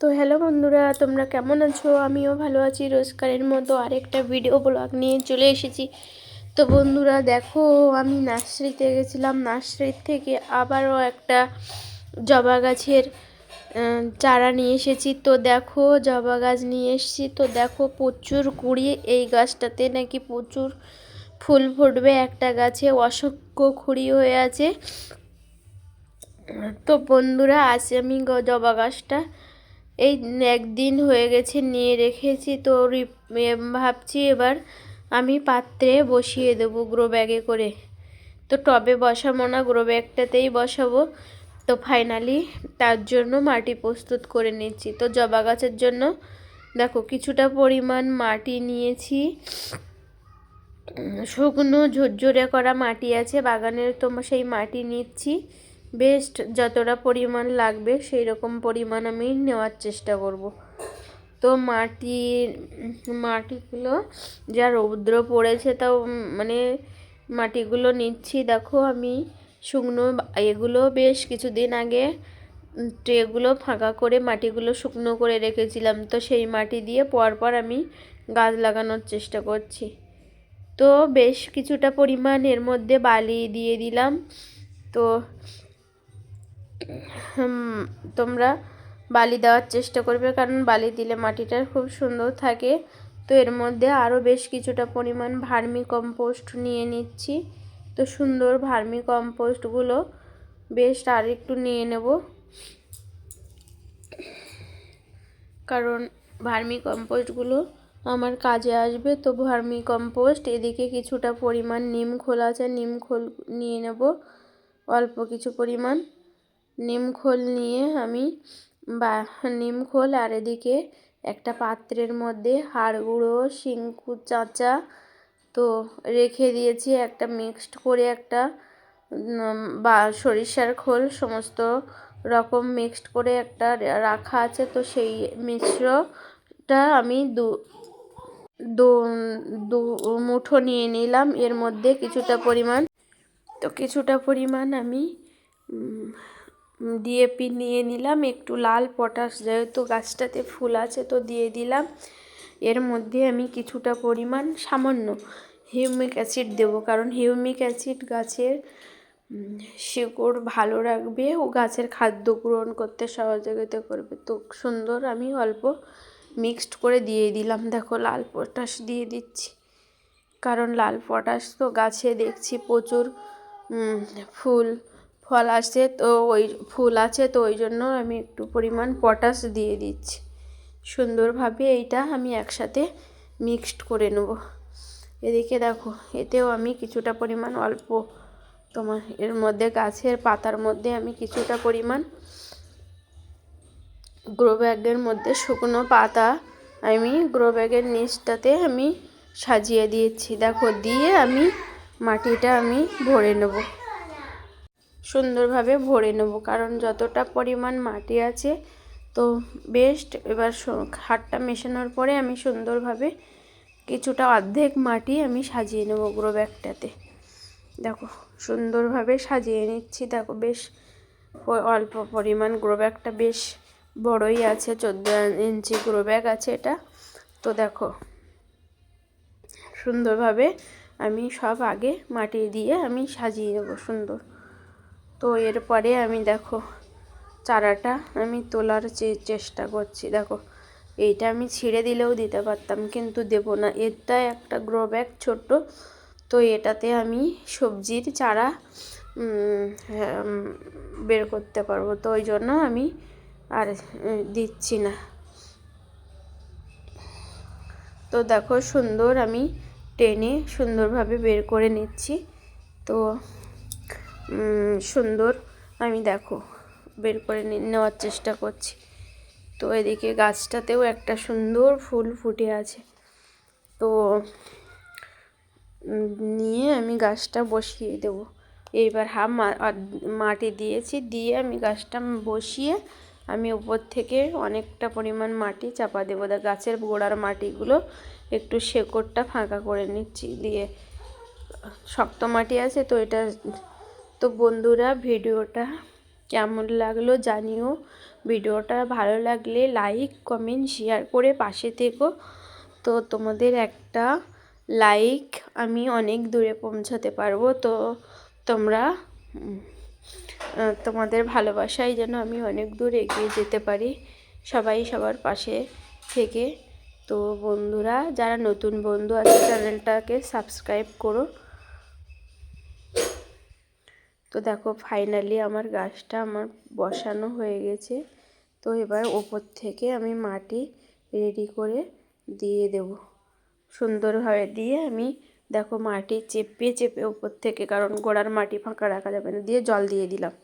তো হ্যালো বন্ধুরা, তোমরা কেমন আছো? আমিও ভালো আছি। রোজকারের মতো আরেকটা ভিডিও ব্লগ নিয়ে চলে এসেছি। তো বন্ধুরা, দেখো, আমি নার্সারিতে গেছিলাম। নার্সারির থেকে আবারও একটা জবা গাছের চারা নিয়ে এসেছি। তো দেখো, জবা গাছ নিয়ে এসেছি। তো দেখো, প্রচুর কুড়ি। এই গাছটাতে নাকি প্রচুর ফুল ফুটবে। একটা গাছে অসংখ্য কুড়ি হয়ে আছে। তো বন্ধুরা, আজ আমি জবা গাছটা এই একদিন হয়ে গেছে, নিয়ে রেখেছি তো ভাবছি এবার আমি পাত্রে বসিয়ে দেবো গ্রো ব্যাগে করে। তো টবে বসাবো না, গ্রো ব্যাগটাতেই বসাবো। তো ফাইনালি তার জন্য মাটি প্রস্তুত করে নিচ্ছি। তো জবা গাছের জন্য দেখো কিছুটা পরিমাণ মাটি নিয়েছি। শুকনো ঝরঝরে করা মাটি আছে, বাগানের তো সেই মাটি নিচ্ছি। বেস্ট, যতটা পরিমাণ লাগবে সেই রকম পরিমাণ আমি নেওয়ার চেষ্টা করব। তো মাটি, মাটিগুলো যা রৌদ্র পড়েছে তাও মানে মাটিগুলো নিচ্ছি। দেখো আমি শুকনো এগুলো বেশ কিছুদিন আগে ট্রেগুলো ফাঁকা করে মাটিগুলো শুকনো করে রেখেছিলাম। তো সেই মাটি দিয়ে পরপর আমি গাছ লাগানোর চেষ্টা করছি। তো বেশ কিছুটা পরিমাণ এর মধ্যে বালি দিয়ে দিলাম। তো তোমরা বালি দেওয়ার চেষ্টা করবে, কারণ বালি দিলে মাটিটা খুব সুন্দর থাকে। তো এর মধ্যে আরও বেশ কিছুটা পরিমাণ ভার্মি কম্পোস্ট নিয়ে নিচ্ছি। তো সুন্দর ভার্মি কম্পোস্টগুলো বেশ আর একটু নিয়ে নেব। কারণ ভার্মি কম্পোস্টগুলো আমার কাজে আসবে, তো ভার্মি কম্পোস্ট এদিকে কিছুটা পরিমাণ নিম খোল আছে, নিম খোল নিয়ে নেব, অল্প কিছু পরিমাণ। নিম খোল নিয়ে আমি বা নিম খোল আর এদিকে একটা পাত্রের মধ্যে হাড় গুঁড়ো শিংকু চাঁচা তো রেখে দিয়েছি, একটা মিক্সড করে একটা বা সরিষার খোল, সমস্ত রকম মিক্সড করে একটা রাখা আছে তো সেই মিশ্রটা আমি দু দু দু মুঠো নিয়ে নিলাম, এর মধ্যে কিছুটা পরিমাণ, তো কিছুটা পরিমাণ আমি ডিএপি নিয়ে নিলাম। একটু লাল পটাশ, যেহেতু গাছটাতে ফুল আছে তো দিয়ে দিলাম। এর মধ্যে আমি কিছুটা পরিমাণ সামান্য হিউমিক অ্যাসিড দেব, কারণ হিউমিক অ্যাসিড গাছের শিকড় ভালো রাখবে ও গাছের খাদ্য গ্রহণ করতে সহযোগিতা করবে। তো সুন্দর আমি অল্প মিক্সড করে দিয়ে দিলাম। দেখো, লাল পটাশ দিয়ে দিচ্ছি। কারণ লাল পটাশ তো গাছে দেখছি প্রচুর ফুল ফল আসে তো ওই ফুল আছে, তো ওই জন্য আমি একটু পরিমাণ পটাশ দিয়ে দিচ্ছি। সুন্দরভাবে এইটা আমি একসাথে মিক্সড করে নেব। এদিকে দেখো, এতেও আমি কিছুটা পরিমাণ অল্প তোমার এর মধ্যে গাছের পাতার মধ্যে আমি কিছুটা পরিমাণ গ্রো ব্যাগের মধ্যে শুকনো পাতা আমি গ্রো ব্যাগের নিচটাতে আমি সাজিয়ে দিয়েছি। দেখো, দিয়ে আমি মাটিটা আমি ভরে নেব। সুন্দরভাবে ভরে নেব। কারণ যতটা পরিমাণ মাটি আছে, তো বেস্ট এবার খাটটা মেশানোর পরে আমি সুন্দরভাবে কিছুটা অর্ধেক মাটি আমি সাজিয়ে নেব গ্রো ব্যাগটাতে দেখো, সুন্দরভাবে সাজিয়ে নিচ্ছি। দেখো, বেশ অল্প পরিমাণ গ্রো ব্যাগটা বেশ বড়ই আছে, চোদ্দ ইঞ্চি গ্রো ব্যাগ আছে এটা। তো দেখো, সুন্দরভাবে আমি সব আগে মাটি দিয়ে আমি সাজিয়ে নেব সুন্দর। তো এরপরে আমি দেখো চারাটা আমি তোলার চেষ্টা করছি। দেখো এইটা আমি ছিঁড়ে দিলেও দিতে পারতাম কিন্তু দেবো না। এটা একটা গ্রো ব্যাগ ছোট্ট তো এটাতে আমি সবজির চারা হ্যাঁ, বের করতে পারব। তো ওই জন্য আমি আর দিচ্ছি না। তো দেখো সুন্দর আমি টেনে সুন্দরভাবে বের করে নিচ্ছি। তো সুন্দর। আমি দেখো, বের করে নেওয়ার চেষ্টা করছি। তো এদিকে গাছটাতেও একটা সুন্দর ফুল ফুটে আছে। তো নিয়ে আমি গাছটা বসিয়ে দেবো। এইবার হাফ মাটি দিয়েছি, দিয়ে আমি গাছটা বসিয়ে আমি উপর থেকে অনেকটা পরিমাণ মাটি চাপা দেবো। গাছের গোড়ার মাটিগুলো একটু শেকড়টা ফাঁকা করে নিচ্ছি। দিয়ে, শক্ত মাটি আছে তো এটা তো বন্ধুরা, ভিডিওটা কেমন লাগল জানিও। ভিডিওটা ভালো লাগলে লাইক, কমেন্ট, শেয়ার করে পাশে থেকো। তো তোমাদের একটা লাইক আমি অনেক দূরে পৌঁছাতে পারব। তো তোমরা তোমাদের ভালোবাসায় যেন আমি অনেক দূর এগিয়ে যেতে পারি সবাই সবার পাশে থেকে। তো বন্ধুরা, যারা নতুন বন্ধু আছে, চ্যানেলটাকে সাবস্ক্রাইব করো। তো দেখো ফাইনালি আমার গাছটা আমার বসানো হয়ে গেছে। তো এবার ওপর থেকে আমি মাটি রেডি করে দিয়ে দেব। সুন্দরভাবে দিয়ে আমি দেখো মাটি চেপে চেপে ওপর থেকে, কারণ গোড়ার মাটি ফাঁকা রাখা যাবে না, দিয়ে জল দিয়ে দিলাম।